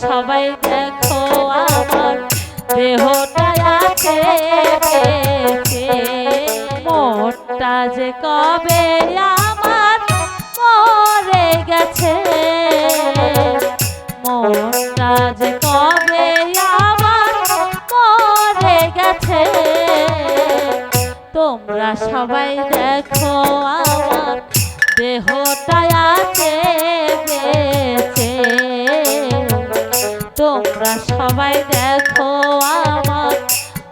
সবাই দেখো আমার দেহটা আছে মনটা যে কবে আমার মরে গেছে। মনটা যে কবে আমার মরে গেছে। তোমরা সবাই দেখো আমার দেহটা আছে সবাই দেখো আমার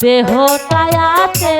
দেহটায় আছে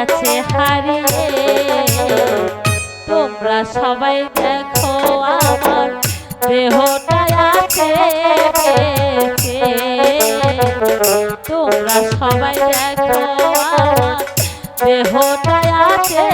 গেছে হারিয়ে তোমরা সবাই দেখো আমার দেহটা আছে তোমরা সবাই দেখো আমার দেহটা আছে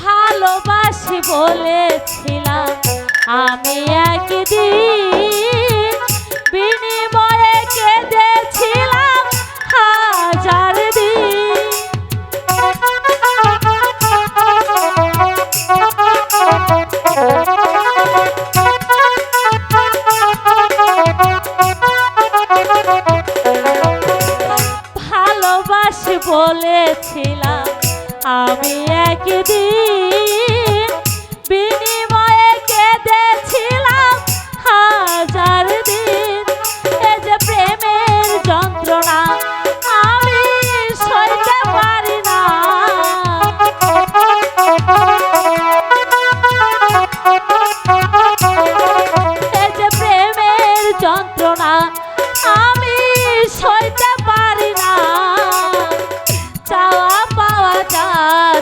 ভালোবাসি বলেছিলাম আমি একদিন একদিন বিনিময়ে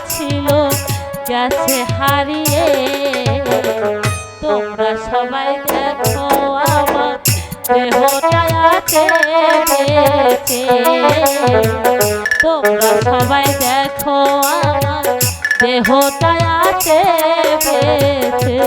ছিল, গেছে হারিয়ে। তোমরা সবাই দেখো আমার দেহটা আছে তোমরা সবাই দেখো আমার দেহটা আছে বেঁচে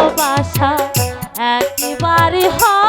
ভালোবাসা একেবারে হয়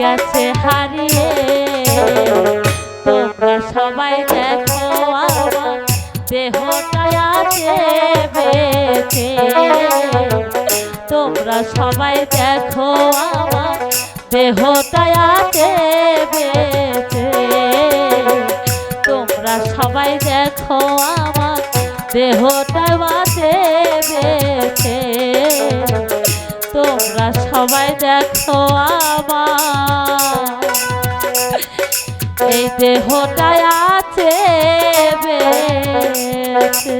গেছে হারিয়ে। তোমরা সবাই দেখো দেহটা আছে বেঁচে। তোমরা সবাই দেখো দেহটা আছে বেঁচে। তোমরা সবাই দেখো আমার দেহটা বাঁচে। বেছে তোমরা সবাই দেখো আমার। এই দেহটায় আছে বেছে